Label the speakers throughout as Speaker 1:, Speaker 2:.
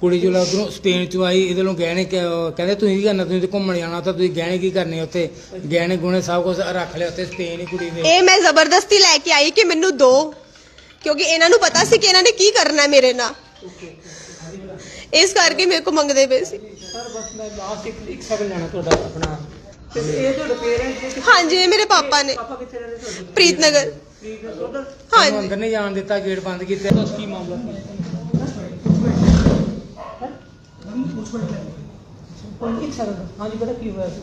Speaker 1: ਕੁੜੀ ਜਿਹੜਾ ਉਧਰੋਂ ਸਪੇਨ ਚੋਂ ਆਈ ਇਹਦੇ ਨੂੰ ਗਹਿਣੇ ਕਿ- ਕਹਿੰਦੇ ਤੁਸੀਂ ਕੀ ਕਰਨਾ ਤੁਸੀਂ ਤੇ ਘੁੰਮਣ ਜਾਣਾ ਤਾਂ ਤੁਸੀਂ ਗਹਿਣੇ ਕੀ ਕਰਨੇ ਉੱਥੇ? ਗਹਿਣੇ ਗੁਣੇ ਸਭ ਕੁਝ ਰੱਖ ਲਿਆ ਉੱਥੇ ਸਪੇਨ ਹੀ ਕੁੜੀ ਦੇ
Speaker 2: ਇਹ ਮੈਂ ਜ਼ਬਰਦਸਤੀ ਲੈ ਕੇ ਆਈ ਕਿ ਮੈਨੂੰ ਦੋ ਕਿਉਂਕਿ ਇਹਨਾਂ ਨੂੰ ਪਤਾ ਸੀ ਕਿ ਇਹਨਾਂ ਨੇ ਕੀ ਕਰਨਾ ਹੈ ਮੇਰੇ ਨਾਲ। ਇਸ ਕਰਕੇ ਮੇਰੇ ਕੋ ਮੰਗਦੇ ਪਏ ਸੀ।
Speaker 3: ਸਰ ਬਸ ਮੈਂ ਲਾਸਟ ਇੱਕ ਇੱਕ ਸੈਕਿੰਡ ਲੈਣਾ ਤੁਹਾਡਾ ਆਪਣਾ। ਤੇ ਇਹ ਤੁਹਾਡੇ ਪੇਰੈਂਟਸ ਨੇ
Speaker 2: ਹਾਂਜੀ ਇਹ ਮੇਰੇ ਪਾਪਾ ਨੇ।
Speaker 3: ਪਾਪਾ ਕਿੱਥੇ ਰਹਿੰਦੇ ਤੁਹਾਡੇ?
Speaker 2: ਪ੍ਰੀਤਨਗਰ।
Speaker 3: ਹੈ ਉਧਰ
Speaker 2: ਹਾਂਜੀ
Speaker 1: ਅੰਦਰ ਨਹੀਂ ਜਾਣ ਦਿੱਤਾ ਗੇਟ ਬੰਦ ਕੀਤਾ।
Speaker 3: ਦੱਸ ਕੀ ਮਾਮਲਾ ਇੱਕ ਸੈਕਿੰਡ ਹਾਂਜੀ ਬੇਟਾ ਕੀ ਹੋਇਆ? ਸੀ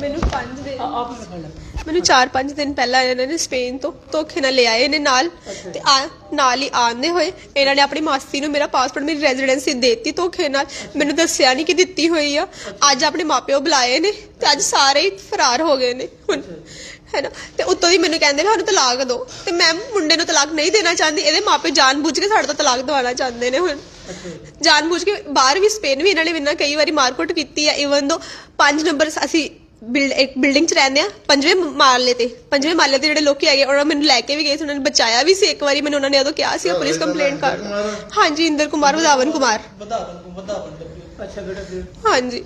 Speaker 2: ਮੈਨੂੰ 5 ਦਿਨ।
Speaker 3: ਆ- ਆਪ ਹੀ ਖੜਾ
Speaker 2: ਮੈਨੂੰ 4-5 ਦਿਨ ਪਹਿਲਾਂ ਇਹਨਾਂ ਨੇ ਸਪੇਨ ਤੋਂ ਧੋਖੇ ਨਾਲ ਲੈ ਆਏ ਨੇ ਨਾਲ ਤੇ ਆ ਨਾਲ ਹੀ ਆਂਦੇ ਹੋਏ ਇਹਨਾਂ ਨੇ ਆਪਣੀ ਮਾਸੀ ਨੂੰ ਮੇਰਾ ਪਾਸਪੋਰਟ ਮੇਰੀ ਰੈਜ਼ੀਡੈਂਸੀ ਦੇਤੀ ਧੋਖੇ ਨਾਲ। ਮੈਨੂੰ ਦੱਸਿਆ ਨਹੀਂ ਕਿ ਦਿੱਤੀ ਹੋਈ ਆ। ਅੱਜ ਆਪਣੇ ਮਾਪਿਓ ਬੁਲਾਏ ਨੇ ਤੇ ਅੱਜ ਸਾਰੇ ਹੀ ਫਰਾਰ ਹੋ ਗਏ ਨੇ। ਹੁਣ ਹੈਨਾ? ਤੇ ਉੱਤੋਂ ਦੀ ਮੈਨੂੰ ਕਹਿੰਦੇ ਨੇ ਸਾਨੂੰ ਤਲਾਕ ਦਿਓ। ਤੇ ਮੈਂ ਮੁੰਡੇ ਨੂੰ ਤਲਾਕ ਨਹੀਂ ਦੇਣਾ ਚਾਹੁੰਦੀ ਇਹਦੇ ਮਾਪੇ ਜਾਣਬੁੱਝ ਕੇ ਸਾਡੇ ਤੋਂ ਤਲਾਕ ਦਿਵਾਉਣਾ ਚਾਹੁੰਦੇ ਨੇ ਹੁਣ। ਜਾਣਬੁੱਝ ਕੇ ਬਾਹਰ ਵੀ ਸਪੇਨ ਵੀ ਇਹਨਾਂ ਨੇ ਮੇਰੇ ਨਾਲ ਕਈ ਵਾਰੀ ਮਾਰਕੁੱਟ ਕੀਤੀ ਆ ਇਵਨ ਦੋ 5 ਨੰਬਰ ਅਸੀਂ ਬਿਲਡ ਇੱਕ ਬਿਲਡਿੰਗ 'ਚ ਰਹਿੰਦੇ ਆ ਪੰਜਵੇਂ ਮਾਲੇ ਤੇ ਪੰਜਵੇਂ ਮਾਲੇ ਤੇ ਜਿਹੜੇ ਲੋਕੀ ਹੈਗੇ ਉਹਨਾਂ ਮੈਨੂੰ ਲੈ ਕੇ ਵੀ ਗਏ ਸੀ ਉਹਨਾਂ ਨੇ ਬਚਾਇਆ ਵੀ ਸੀ ਇੱਕ ਵਾਰੀ ਮੈਨੂੰ ਉਹਨਾਂ ਨੇ ਉਦੋਂ ਕਿਹਾ ਸੀ ਪੁਲਿਸ ਕੰਪਲੇਂਟ ਕਰ ਹਾਂਜੀ ਇੰਦਰ ਕੁਮਾਰ ਵਧਾਵਨ ਕੁਮਾਰ।
Speaker 3: ਅੱਛਾ ਬੇਟਾ ਫਿਰ?
Speaker 2: ਹਾਂਜੀ।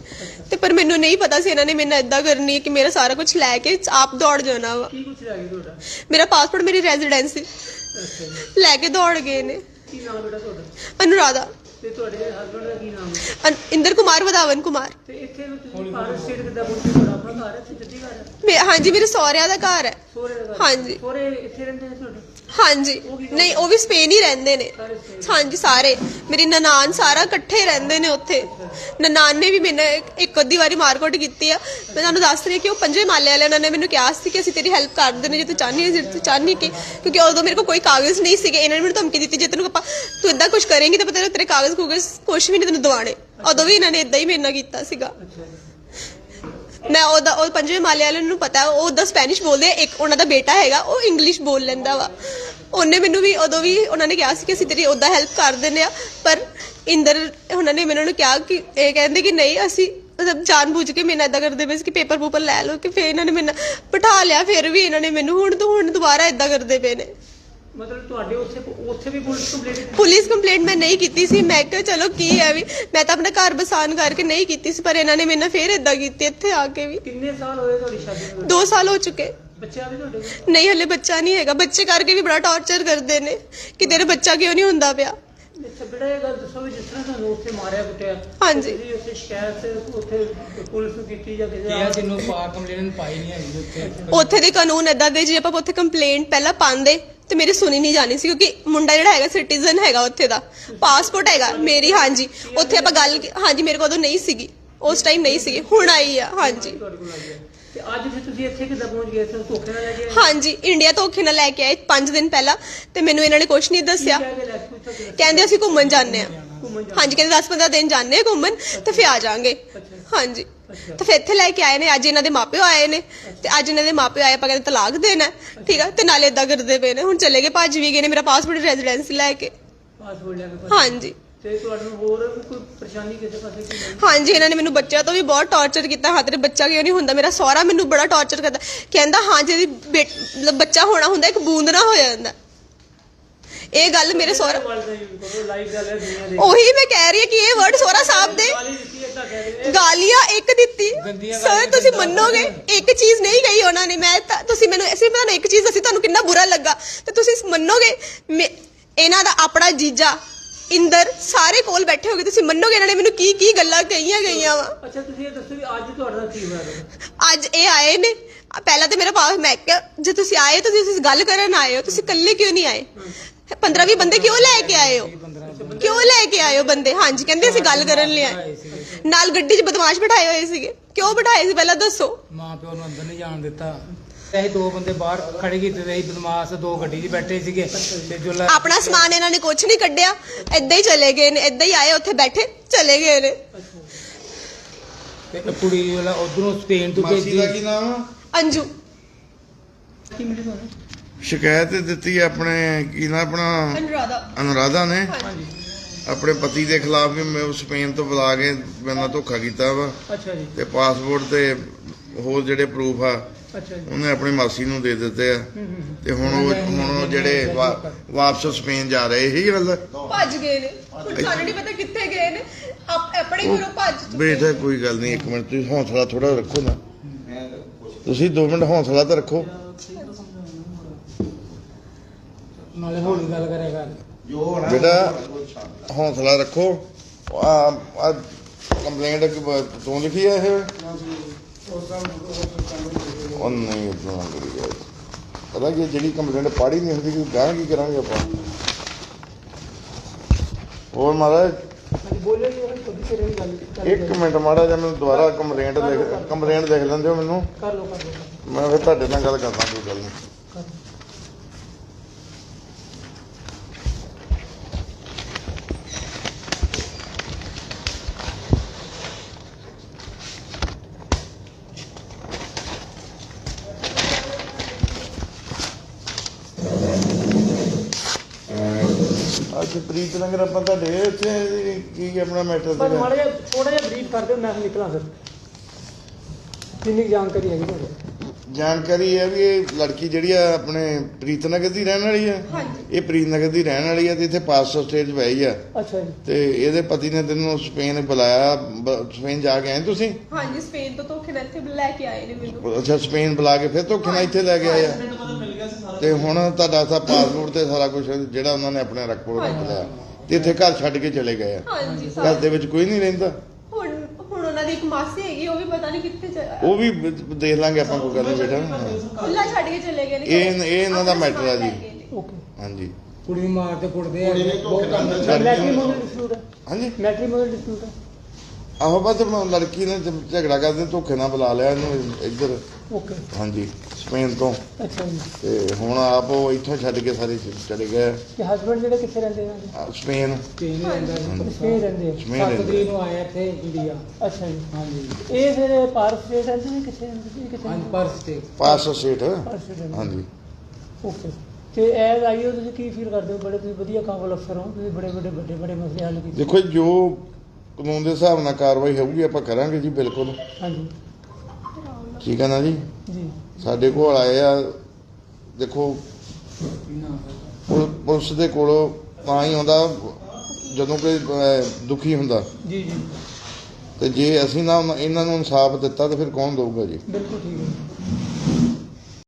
Speaker 2: ਤੇ ਪਰ ਮੈਨੂੰ ਨਹੀਂ ਪਤਾ ਸੀ ਇਹਨਾਂ ਨੇ ਮੇਰੇ ਨਾਲ ਇਦਾਂ ਕਰਨੀ ਹੈ ਕਿ ਮੇਰਾ ਸਾਰਾ ਕੁਝ ਲੈ ਕੇ ਆਪ ਦੌੜ ਜਾਣਾ ਵਾ।
Speaker 3: ਕੀ ਕੁਛ ਗਿਆ ਤੁਹਾਡਾ
Speaker 2: ਮੇਰਾ ਪਾਸਪੋਰਟ ਮੇਰੀ ਰੈਜ਼ੀਡੈਂਸੀ
Speaker 3: ਅੱਛਾ ਜੀ।
Speaker 2: ਲੈ ਕੇ ਦੌੜ ਗਏ ਨੇ।
Speaker 3: ਕੀ ਨਾਮ ਬੇਟਾ ਤੁਹਾਡਾ?
Speaker 2: ਅਨੁਰਾਧਾ।
Speaker 3: ਤੇ ਤੁਹਾਡੇ ਹਸਬੰਡ ਦਾ ਕੀ ਨਾਮ ਹੈ?
Speaker 2: ਅਨ- ਇੰਦਰ ਕੁਮਾਰ ਵਧਾਵਨ ਕੁਮਾਰ।
Speaker 3: ਤੇ ਇੱਥੇ ਵੀ ਤੁਸੀਂ ਭਾਰਤ ਸਟੇਟ ਕਿੱਦਾਂ ਪਹੁੰਚੇ? ਤੁਹਾਡਾ ਆਪਣਾ ਘਰ ਹੈ? ਇੱਥੇ ਜੱਦੀ ਘਰ ਹੈ?
Speaker 2: ਮੇ- ਹਾਂਜੀ ਮੇਰੇ ਸਹੁਰਿਆਂ ਦਾ ਘਰ ਹੈ।
Speaker 3: ਸੋਰੇ ਦਾ ਘਰ।
Speaker 2: ਹਾਂਜੀ।
Speaker 3: ਸੋਰੇ ਇੱਥੇ ਰਹਿੰਦੇ ਨੇ ਤੁਹਾਡੇ?
Speaker 2: ਹਾਂਜੀ। ਨਹੀਂ ਉਹ ਵੀ ਸਪੇਨ ਹੀ ਰਹਿੰਦੇ ਨੇ।
Speaker 3: ਸਾਰੇ
Speaker 2: ਹਾਂਜੀ ਸਾਰੇ। ਮੇਰੀ ਨਨਾਨ ਸਾਰਾ ਇਕੱਠੇ ਰਹਿੰਦੇ ਨੇ ਉੱਥੇ। ਨਨਾਨ ਨੇ ਵੀ ਮੈਨੂੰ ਇੱਕ- ਇੱਕ ਅੱਧੀ ਵਾਰੀ ਮਾਰਕੁੱਟ ਕੀਤੀ ਆ। ਮੈਂ ਤੁਹਾਨੂੰ ਦੱਸ ਰਹੀ ਹਾਂ ਕਿ ਉਹ ਪੰਜਵੇਂ ਮਾਲੇ ਵਾਲੇ ਉਹਨਾਂ ਨੇ ਮੈਨੂੰ ਕਿਹਾ ਸੀ ਕਿ ਅਸੀਂ ਤੇਰੀ ਹੈਲਪ ਕਰ ਦਿੰਦੇ ਜੇ ਤੂੰ ਚਾਹਨੀ ਹੈ ਜੇ ਤੂੰ ਚਾਹਨੀ ਕਿ ਕਿਉਂਕਿ ਉਦੋਂ ਮੇਰੇ ਕੋਲ ਕੋਈ ਕਾਗਜ਼ ਨਹੀਂ ਸੀਗੇ। ਇਹਨਾਂ ਨੇ ਮੈਨੂੰ ਧਮਕੀ ਦਿੱਤੀ ਜੇ ਤੈਨੂੰ ਆਪਾਂ ਤੂੰ ਇਦਾਂ ਕੁਝ ਕਰੇਂਗੀ ਤਾਂ ਪਤਾ ਤੇਰੇ ਕਾਗਜ਼ ਕੂਗਜ਼ ਕੁਝ ਵੀ ਨਹੀਂ ਤੈਨੂੰ ਦਵਾਣੇ ਉਦੋਂ ਵੀ ਇਹਨਾਂ ਨੇ ਇਦਾਂ ਹੀ ਮੇਰੇ ਨਾਲ ਕੀਤਾ ਸੀਗਾ। ਮੈਂ ਉਹਦਾ ਉਹ ਪੰਜਵੇਂ ਮਾਲੇ ਵਾਲੇ ਨੂੰ ਪਤਾ ਉਹ ਉਹਦਾ ਸਪੈਨਿਸ਼ ਬੋਲਦੇ ਆ, ਇੱਕ ਉਹਨਾਂ ਦਾ ਬੇਟਾ ਹੈਗਾ ਉਹ ਇੰਗਲਿਸ਼ ਬੋਲ ਲੈਂਦਾ ਵਾ। ਉਹਨੇ ਮੈਨੂੰ ਵੀ ਉਦੋਂ ਵੀ ਉਹਨਾਂ ਨੇ ਕਿਹਾ ਸੀ ਕਿ ਅਸੀਂ ਤੇਰੀ ਉਹਦਾ ਹੈਲਪ ਕਰ ਦਿੰਦੇ ਆ ਪਰ ਇੰਦਰ ਉਹਨਾਂ ਨੇ ਮੈਨੂੰ ਕਿਹਾ ਕਿ ਇਹ ਕਹਿੰਦੇ ਕਿ ਨਹੀਂ ਅਸੀਂ ਮਤਲਬ ਜਾਣਬੁੱਝ ਕੇ ਮੇਰੇ ਨਾਲ ਇਦਾਂ ਕਰਦੇ ਪਏ ਸੀ ਕਿ ਪੇਪਰ ਪੂਪਰ ਲੈ ਲਓ ਕਿ ਫਿਰ ਇਹਨਾਂ ਨੇ ਮੈਨੂੰ ਬਿਠਾ ਲਿਆ ਫਿਰ ਵੀ ਇਹਨਾਂ ਨੇ ਮੈਨੂੰ ਹੁਣ ਤੋਂ ਹੁਣ ਦੁਬਾਰਾ ਇਦਾਂ ਕਰਦੇ ਪਏ ਨੇ।
Speaker 3: ਮਤਲਬ ਤੁਹਾਡੇ ਉੱਥੇ ਉੱਥੇ ਵੀ ਪੁਲਿਸ ਕੰਪਲੇਂਟ
Speaker 2: ਪੁਲਿਸ ਕੰਪਲੇਂਟ ਮੈਂ ਨਹੀਂ ਕੀਤੀ ਸੀ। ਮੈਂ ਕਿਹਾ ਚਲੋ ਕੀ ਹੈ ਵੀ? ਮੈਂ ਤਾਂ ਆਪਣਾ ਘਰ ਬਸਾਨ ਕਰਕੇ ਨਹੀਂ ਕੀਤੀ ਸੀ ਪਰ ਇਹਨਾਂ ਨੇ ਮੇਰੇ ਨਾਲ ਫਿਰ ਇਦਾਂ ਕੀਤੀ ਇੱਥੇ ਆ ਕੇ ਵੀ।
Speaker 3: ਕਿੰਨੇ ਸਾਲ ਹੋਏ ਤੁਹਾਡੀ ਸ਼ਾਦੀ ਨੂੰ?
Speaker 2: 2 ਸਾਲ ਹੋ ਚੁੱਕੇ।
Speaker 3: ਬੱਚਾ ਵੀ ਤੁਹਾਡੇ ਕੋਲ?
Speaker 2: ਨਹੀਂ ਹਲੇ ਬੱਚਾ ਨਹੀਂ ਹੈਗਾ। ਬੱਚੇ ਕਰਕੇ ਵੀ ਬੜਾ ਟੌਰਚਰ ਕਰਦੇ ਨੇ ਕਿ ਤੇਰਾ ਬੱਚਾ ਕਿਉਂ ਨਹੀਂ ਹੁੰਦਾ ਪਿਆ।
Speaker 3: ਅੱਛਾ ਬੇਟਾ ਇਹ ਗੱਲ ਦੱਸੋ ਵੀ ਜਿਸ ਤਰ੍ਹਾਂ ਤੁਹਾਨੂੰ ਉੱਥੇ ਮਾਰਿਆ ਕੁੱਟਿਆ।
Speaker 2: ਹਾਂਜੀ।
Speaker 3: ਤੁਸੀਂ ਉੱਥੇ ਸ਼ਿਕਾਇਤ ਉੱਥੇ ਪੁਲਿਸ ਨੂੰ ਕੀਤੀ ਜਾਂ ਕਿਸੇ
Speaker 1: ਇਹ ਤੈਨੂੰ ਪਾ ਕੰਪਲੇਨ ਪਾਈ ਨਹੀਂ ਹੈਗੀ ਉੱਥੇ।
Speaker 2: ਉੱਥੇ ਦੇ ਕਾਨੂੰਨ ਏਦਾਂ ਦੇ ਜੇ ਆਪਾਂ ਉੱਥੇ ਕੰਪਲੇਂਟ ਪਹਿਲਾਂ ਪਾਉਂਦੇ ਤੇ ਮੇਰੀ ਸੁਣੀ ਨਹੀਂ ਜਾਣੀ ਸੀ ਕਿਉਂਕਿ ਮੁੰਡਾ ਜਿਹੜਾ ਹੈਗਾ ਸਿਟੀਜ਼ਨ ਹੈਗਾ ਉੱਥੇ ਦਾ ਪਾਸਪੋਰਟ ਹੈਗਾ ਮੇਰੀ ਹਾਂਜੀ। ਉੱਥੇ ਆਪਾਂ ਗੱਲ ਹਾਂਜੀ ਮੇਰੇ ਕੋਲ ਉਦੋਂ ਨਹੀਂ ਸੀਗੀ। ਉਸ ਟਾਈਮ ਨਹੀਂ ਸੀਗੀ ਹੁਣ ਆਈ ਆ ਹਾਂਜੀ।
Speaker 3: ਤੁਹਾਡੇ ਕੋਲ ਆ ਗਿਆ ਤੇ ਅੱਜ ਫਿਰ ਤੁਸੀਂ ਇੱਥੇ ਕਿੱਦਾਂ ਪਹੁੰਚ ਗਏ? ਇੱਥੇ ਧੋਖੇ ਨਾਲ ਲੈ ਕੇ ਆਏ?
Speaker 2: ਹਾਂਜੀ ਇੰਡੀਆ ਤੋਂ ਔਖੇ ਨਾਲ ਲੈ ਕੇ ਆਏ 5 ਦਿਨ ਪਹਿਲਾਂ ਤੇ ਮੈਨੂੰ ਇਹਨਾਂ ਨੇ ਕੁਝ ਨਹੀਂ ਦੱਸਿਆ।
Speaker 3: ਕਹਿ ਕੇ ਕੇ?
Speaker 2: ਕਹਿੰਦੇ ਅਸੀਂ ਘੁੰਮਣ ਜਾਂਦੇ ਆ
Speaker 3: ਘੁੰਮਣ।
Speaker 2: ਹਾਂਜੀ ਕਹਿੰਦੇ 10-15 ਦਿਨ ਜਾਂਦੇ ਆ ਘੁੰਮਣ ਤੇ ਫਿਰ ਆ ਜਾਾਂਗੇ। ਹਾਂਜੀ। ਤੇ ਫਿਰ ਇੱਥੇ ਲੈ ਕੇ ਆਏ ਨੇ ਅੱਜ ਇਹਨਾਂ ਦੇ ਮਾਪਿਓ ਆਏ ਨੇ ਤੇ ਅੱਜ ਇਹਨਾਂ ਦੇ ਮਾਪਿਓ ਆਏ ਆਪਾਂ ਕਹਿੰਦੇ ਤਲਾਕ ਦੇਣਾ ਹੈ, ਠੀਕ ਆ? ਤੇ ਨਾਲੇ ਇਦਾਂ ਕਰਦੇ ਪਏ ਨੇ ਹੁਣ ਚਲੇ ਗਏ ਭੱਜ ਵੀ ਗਏ ਨੇ ਮੇਰਾ ਪਾਸਪੋਰਟ ਰੈਜ਼ੀਡੈਂਸੀ ਲੈ ਕੇ।
Speaker 3: ਪਾਸਪੋਰਟ ਲੈ ਕੇ
Speaker 2: ਹਾਂਜੀ।
Speaker 3: ਤੇ ਤੁਹਾਨੂੰ ਹੋਰ ਕੋਈ ਪਰੇਸ਼ਾਨੀ ਕਿਸੇ ਪਾਸੇ ਕੀ ਨਹੀਂ?
Speaker 2: ਹਾਂਜੀ ਇਹਨਾਂ ਨੇ ਮੈਨੂੰ ਬੱਚਿਆਂ ਤੋਂ ਵੀ ਬਹੁਤ ਟੌਰਚਰ ਕੀਤਾ ਹਾਂ ਤੇਰੇ ਬੱਚਾ ਕਿਉਂ ਨਹੀਂ ਹੁੰਦਾ? ਮੇਰਾ ਸਹੁਰਾ ਮੈਨੂੰ ਬੜਾ ਟੌਰਚਰ ਕਰਦਾ। ਕਹਿੰਦਾ ਹਾਂ ਜਿਹਦੀ ਬੇਟ- ਮਤਲਬ ਬੱਚਾ ਹੋਣਾ ਹੁੰਦਾ ਇੱਕ ਬੂੰਦ ਨਾ ਹੋ ਜਾਂਦਾ। ਇਹ ਗੱਲ ਮੇਰੇ ਸਹੁਰਾ
Speaker 3: ਗੱਲ ਦਾ ਯੂਜ਼ ਕਰੋ ਲਾਈਵ ਗੱਲ ਹੈ ਦੁਨੀਆ ਦੇ।
Speaker 2: ਉਹੀ ਮੈਂ ਕਹਿ ਰਹੀ ਹਾਂ ਕਿ ਇਹ ਵਰਡ ਸਹੁਰਾ ਸਾਹਿਬ ਦੇ
Speaker 3: ਦਿੱਤੀ
Speaker 2: ਗਾਲੀਆਂ ਇੱਕ ਦਿੱਤੀ?
Speaker 1: ਗੰਦੀਆਂ
Speaker 2: ਸਰ
Speaker 1: ਗਾਲੀਆਂ
Speaker 2: ਤੁਸੀਂ
Speaker 1: ਦਿੰਦਾ
Speaker 2: ਮੰਨੋਗੇ? ਇੱਕ ਚੀਜ਼ ਨਹੀਂ ਕਹੀ ਉਹਨਾਂ ਨੇ। ਮੈਂ ਤਾਂ ਤੁਸੀਂ ਮੈਨੂੰ ਸਿਰਫ ਤੁਹਾਨੂੰ ਇੱਕ ਚੀਜ਼ ਦੱਸੀ ਤੁਹਾਨੂੰ ਕਿੰਨਾ ਬੁਰਾ ਲੱਗਾ। ਤੇ ਤੁਸੀਂ ਮੰਨੋਗੇ? ਮੈਂ- ਇਹਨਾਂ ਦਾ ਆਪਣਾ ਜੀਜਾ ਇੰਦਰ ਸਾਰੇ ਕੋਲ ਬੈਠੇ ਹੋਗੇ। ਤੁਸੀਂ ਮੰਨੋਗੇ ਇਹਨਾਂ ਨੇ ਮੈਨੂੰ ਕੀ ਕੀ ਗੱਲਾਂ ਕਹੀਆਂ ਗਈਆਂ ਵਾ?
Speaker 3: ਅੱਛਾ ਤੁਸੀਂ ਇਹ ਦੱਸੋ ਵੀ ਅੱਜ ਤੁਹਾਡੇ ਨਾਲ ਕੀ ਹੋਇਆ ਫਿਰ?
Speaker 2: ਅੱਜ ਇਹ ਆਏ ਨੇ। ਪਹਿਲਾਂ ਤੇ ਮੇਰਾ ਪਾਸ ਮੈਂ ਕਿਹਾ ਜੇ ਤੁਸੀਂ ਆਏ ਤਾਂ ਤੁਸੀਂ ਗੱਲ ਕਰਨ ਆਏ ਹੋ। ਤੁਸੀਂ ਇਕੱਲੇ ਕਿਉਂ ਨਹੀਂ ਆਏ? 15 20 ਬੰਦੇ ਕਿਉਂ ਲੈ ਕੇ ਆਏ ਹੋ? ਕਿਉਂ ਲੈ ਕੇ ਆਏ ਹੋ ਬੰਦੇ? ਹਾਂਜੀ ਕਹਿੰਦੇ ਅਸੀਂ ਗੱਲ ਕਰਨ ਲਈ ਆਏ। ਨਾਲ ਗੱਡੀ 'ਚ ਬਦਮਾਸ਼ ਬਿਠਾਏ ਹੋਏ ਸੀਗੇ। ਕਿਉਂ ਬਿਠਾਏ ਸੀ ਪਹਿਲਾਂ ਦੱਸੋ।
Speaker 1: ਮਾਂ ਪਿਓ ਨੂੰ ਅੰਦਰ ਨਹੀਂ ਜਾਣ ਦਿੱਤਾ। ਅਸੀਂ ਦੋ ਬੰਦੇ ਬਾਹਰ ਖੜੇ ਕੀਤੇ ਤੇ ਅਸੀਂ ਬਦਮਾਸ਼ ਦੋ ਗੱਡੀ 'ਚ ਬੈਠੇ ਸੀਗੇ। ਤੇ ਜੋ ਲੈ-
Speaker 2: ਆਪਣਾ ਸਮਾਨ ਇਹਨਾਂ ਨੇ ਕੁਝ ਨਹੀਂ ਕੱਢਿਆ। ਏਦਾਂ ਹੀ ਚਲੇ ਗਏ ਨੇ ਏਦਾਂ ਹੀ ਆਏ ਉੱਥੇ ਬੈਠੇ ਚਲੇ ਗਏ ਨੇ।
Speaker 1: ਤੇ ਇੱਕ ਕੁੜੀ ਜਿਹੜਾ ਉਧਰੋਂ ਸਪੇਨ ਤੋਂ
Speaker 4: ਮਾਸੀ ਦਾ ਕੀ
Speaker 1: ਭੇਜੀ
Speaker 4: ਨਾਮ ਆ?
Speaker 2: ਅੰਜੂ।
Speaker 3: ਕੀ ਮਿਲੀ ਤੁਹਾਨੂੰ?
Speaker 4: ਸ਼ਿਕਾਇਤ ਦਿੱਤੀ ਆਪਣੇ ਕੀ ਨਾ ਆਪਣਾ?
Speaker 2: ਅਨੁਰਾਧਾ।
Speaker 4: ਅਨੁਰਾਧਾ ਨੇ?
Speaker 2: ਹਾਂਜੀ।
Speaker 4: ਆਪਣੇ ਪਤੀ ਦੇ ਖਿਲਾਫ ਵੀ ਮੈਂ ਸਪੇਨ ਤੋਂ ਬੁਲਾ ਕੇ ਮੇਰੇ ਨਾਲ ਧੋਖਾ ਕੀਤਾ ਵਾ।
Speaker 3: ਅੱਛਾ ਜੀ।
Speaker 4: ਤੇ ਪਾਸਪੋਰਟ ਤੇ ਹੋਰ ਜਿਹੜੇ ਪ੍ਰੂਫ ਆ
Speaker 3: ਅੱਛਾ ਜੀ।
Speaker 4: ਉਹਨੇ ਆਪਣੀ ਮਾਸੀ ਨੂੰ ਦੇ ਦਿੱਤੇ ਆ।
Speaker 3: ਹੂੰ ਹੂੰ
Speaker 4: ਤੇ ਹੁਣ ਉਹ ਹੁਣ ਉਹ ਜਿਹੜੇ ਵਾ- ਵਾਪਸ ਸਪੇਨ ਜਾ ਰਹੇ ਇਹੀ ਗੱਲ
Speaker 2: ਭੱਜ ਗਏ ਨੇ। ਹੁਣ ਸਾਨੂੰ ਨਹੀਂ ਪਤਾ ਕਿੱਥੇ ਗਏ ਨੇ। ਆਪ- ਆਪਣੇ ਘਰੋਂ ਭੱਜ ਚੁੱਕੇ
Speaker 4: ਬੇਟਾ ਕੋਈ ਗੱਲ ਨਹੀਂ ਇੱਕ ਮਿੰਟ ਤੁਸੀਂ ਹੌਸਲਾ ਥੋੜਾ ਰੱਖੋ ਨਾ। ਤੁਸੀਂ 2 ਮਿੰਟ ਹੌਸਲਾ ਤਾਂ ਰੱਖੋ।
Speaker 1: ਨਾਲੇ ਹੌਲੀ ਗੱਲ ਕਰਿਆ ਕਰ।
Speaker 4: ਬੇਟਾ ਹੌਸਲਾ ਰੱਖੋ। ਆ ਆ ਕੰਪਲੇਂਟ ਤੂੰ ਲਿਖੀ ਹੈ ਇਹ ਉਹ ਨਹੀਂ ਇਦਾਂ ਕਰੀ ਗਿਆ ਪਤਾ ਕਿ ਜਿਹੜੀ ਕੰਪਲੇਂਟ ਪੜ੍ਹੀ ਨਹੀਂ ਹੁੰਦੀ ਕਿ ਗਾਂ ਕੀ ਕਰਾਂਗੇ ਆਪਾਂ? ਹੋਰ ਮਹਾਰਾਜ?
Speaker 3: ਜੀ
Speaker 4: ਇੱਕ ਮਿੰਟ ਮਾੜਾ ਜਿਹਾ ਮੈਨੂੰ ਦੁਬਾਰਾ ਕੰਪਲੇਂਟ ਲਿਖ ਕੰਪਲੇਂਟ ਲਿਖ ਲੈਂਦੇ ਹੋ ਮੈਨੂੰ?
Speaker 3: ਕਰ ਲਓ ਕਰ ਲਓ
Speaker 4: ਮੈਂ ਫਿਰ ਤੁਹਾਡੇ ਨਾਲ ਗੱਲ ਕਰਦਾ ਕੋਈ ਗੱਲ ਨਹੀਂ। ਅੱਜ ਪ੍ਰੀਤ ਨਗਰ ਆਪਾਂ ਤੁਹਾਡੇ ਇੱਥੇ ਕੀ ਆਪਣਾ ਮੈਟਰ
Speaker 3: ਪਰ ਮਾੜਾ ਜਿਹਾ ਥੋੜਾ ਜਿਹਾ ਬਰੀਫ ਕਰ ਦਿਓ ਮੈਂ ਨਿਕਲਾਂ ਫਿਰ। ਕਿੰਨੀ ਜਾਣਕਾਰੀ ਹੈਗੀ ਤੁਹਾਡੇ?
Speaker 4: ਜਾਣਕਾਰੀ ਹੈ ਵੀ ਇਹ ਲੜਕੀ ਜਿਹੜੀ ਆ ਆਪਣੇ ਪ੍ਰੀਤ ਨਗਰ ਦੀ ਰਹਿਣ ਵਾਲੀ ਆ।
Speaker 2: ਹਾਂਜੀ।
Speaker 4: ਇਹ ਪ੍ਰੀਤ ਨਗਰ ਦੀ ਰਹਿਣ ਵਾਲੀ ਆ ਤੇ ਇੱਥੇ ਪਾਸਪੋਰਟ ਸਟੇਜ ਪਈ ਆ।
Speaker 3: ਅੱਛਾ ਜੀ।
Speaker 4: ਤੇ ਇਹਦੇ ਪਤੀ ਨੇ ਤੈਨੂੰ ਸਪੇਨ ਬੁਲਾਇਆ ਬ- ਸਪੇਨ ਜਾ ਕੇ ਆਏ ਤੁਸੀਂ?
Speaker 2: ਹਾਂਜੀ ਸਪੇਨ ਤੋਂ ਧੋਖੇ ਨਾਲ ਇੱਥੇ ਲੈ ਕੇ ਆਏ ਨੇ ਮੈਨੂੰ।
Speaker 4: ਅੱਛਾ ਸਪੇਨ ਬੁਲਾ ਕੇ ਫਿਰ ਧੋਖੇ ਨਾਲ ਇੱਥੇ ਲੈ ਕੇ ਆਏ ਆ। ਤੇ ਹੁਣ ਤੁਹਾਡਾ ਤਾਂ ਪਾਸਪੋਰਟ ਤੇ ਸਾਰਾ ਕੁਝ ਜਿਹੜਾ ਉਹਨਾਂ ਨੇ ਆਪਣੇ ਰੱਖੋੜ ਰੱਖ ਲਿਆ ਤੇ ਇੱਥੇ ਘਰ ਛੱਡ ਕੇ ਚਲੇ ਗਏ ਆ।
Speaker 2: ਹਾਂਜੀ
Speaker 4: ਘਰ ਦੇ ਵਿੱਚ ਕੋਈ ਨਹੀਂ ਰਹਿੰਦਾ।
Speaker 2: ਹੁਣ ਹੁਣ ਉਹਨਾਂ ਦੀ ਇੱਕ ਮਾਸੀ ਹੈਗੀ ਉਹ ਵੀ ਪਤਾ ਨਹੀਂ ਕਿੱਥੇ ਚਲਾ
Speaker 4: ਉਹ ਵੀ ਦੇਖ ਲਾਂਗੇ ਆਪਾਂ ਕੋਈ ਗੱਲ ਨਹੀਂ ਬੇਟਾ। ਹਾਂ।
Speaker 2: ਖੁੱਲਾ ਛੱਡ ਕੇ ਚਲੇ ਗਏ ਨੇ।
Speaker 4: ਇਹ- ਇਹ ਇਹਨਾਂ ਦਾ matter ਆ ਜੀ।
Speaker 3: ਓਕੇ
Speaker 4: ਹਾਂਜੀ।
Speaker 1: ਕੁੜੀ ਨੂੰ ਮਾਰ ਤੇ ਕੁੱਟਦੇ ਆ। ਬਹੁਤ
Speaker 3: ਮੈਟਰੀਮੋਨੀਅਲ ਡਿਸਪਿਊਟ
Speaker 4: ਹਾਂਜੀ।
Speaker 3: ਮੈਟਰੀਮੋਨੀਅਲ ਡਿਸਪਿਊਟ
Speaker 4: ਆਹੋ ਬਸ ਲੜਕੀ ਨੇ ਝਗੜਾ ਕਰਦੇ ਧੋਖੇ ਨਾਲ ਬੁਲਾ ਲਿਆ ਇਹਨੂੰ ਇੱਧਰ।
Speaker 3: ਓਕੇ
Speaker 4: ਹਾਂਜੀ ਸਪੇਨ ਤੋਂ।
Speaker 3: ਅੱਛਾ ਜੀ।
Speaker 4: ਤੇ ਹੁਣ ਆਪ ਉਹ ਇੱਥੋਂ ਛੱਡ ਕੇ ਸਾਰੇ ਚ- ਚਲੇ ਗਏ।
Speaker 3: ਤੇ ਹਸਬੰਡ ਜਿਹੜੇ ਕਿੱਥੇ ਰਹਿੰਦੇ
Speaker 4: ਆ, ਸਪੇਨ।
Speaker 1: ਸਪੇਨ ਰਹਿੰਦਾ
Speaker 3: ਸਪੇਨ ਰਹਿੰਦੇ ਆ।
Speaker 4: ਸਪੇਨ
Speaker 1: ਸੱਤ
Speaker 4: ਰਹਿੰਦੇ
Speaker 1: ਤਰੀਕ ਨੂੰ ਆਇਆ ਇੱਥੇ ਇੰਡੀਆ।
Speaker 3: ਅੱਛਾ ਜੀ।
Speaker 1: ਹਾਂਜੀ।
Speaker 3: ਇਹ ਫਿਰ ਪਾਰਕ ਸਟੇਟ ਰਹਿੰਦੇ ਨੇ ਕਿੱਥੇ ਰਹਿੰਦੇ ਸੀ ਕਿੱਥੇ
Speaker 1: ਹਾਂਜੀ ਪਰਸ
Speaker 4: ਪਾਸ ਸਟੇਟ।
Speaker 3: Park state. ਰਹਿੰਦੇ
Speaker 4: ਹਾਂਜੀ।
Speaker 3: ਓਕੇ ਤੇ ਐਜ਼ ਆਈਓ ਤੁਸੀਂ ਕੀ ਫੀਲ ਕਰਦੇ ਹੋ? ਬੜੇ ਤੁਸੀਂ ਵਧੀਆ ਕਾਬਲ ਅਫਸਰ ਹੋ। ਤੁਸੀਂ ਬੜੇ ਬੜੇ ਵੱਡੇ ਵੱਡੇ ਮਸਲੇ ਹੱਲ ਕੀਤੇ।
Speaker 4: ਦੇਖੋ ਜੀ, ਜੋ ਕਾਨੂੰਨ ਦੇ ਹਿਸਾਬ ਨਾਲ ਕਾਰਵਾਈ ਹੋਊਗੀ ਆਪਾਂ ਕਰਾਂਗੇ ਜੀ ਬਿਲਕੁਲ।
Speaker 3: ਹਾਂਜੀ।
Speaker 4: ਠੀਕ ਹੈ ਨਾ ਜੀ?
Speaker 3: ਜੀ।
Speaker 4: ਸਾਡੇ ਕੋਲ ਆਏ ਆ ਦੇਖੋ ਪੁਲ- ਪੁਲਿਸ ਦੇ ਕੋਲ ਤਾਂ ਹੀ ਆਉਂਦਾ ਜਦੋਂ ਕੋਈ ਅਹ, ਦੁਖੀ ਹੁੰਦਾ।
Speaker 3: ਜੀ ਜੀ।
Speaker 4: ਤੇ ਜੇ ਅਸੀਂ ਨਾ ਉਹਨਾਂ- ਇਹਨਾਂ ਨੂੰ ਇਨਸਾਫ ਦਿੱਤਾ ਤਾਂ ਫਿਰ ਕੌਣ ਦਊਗਾ ਜੀ?
Speaker 3: ਬਿਲਕੁਲ ਠੀਕ ਹੈ।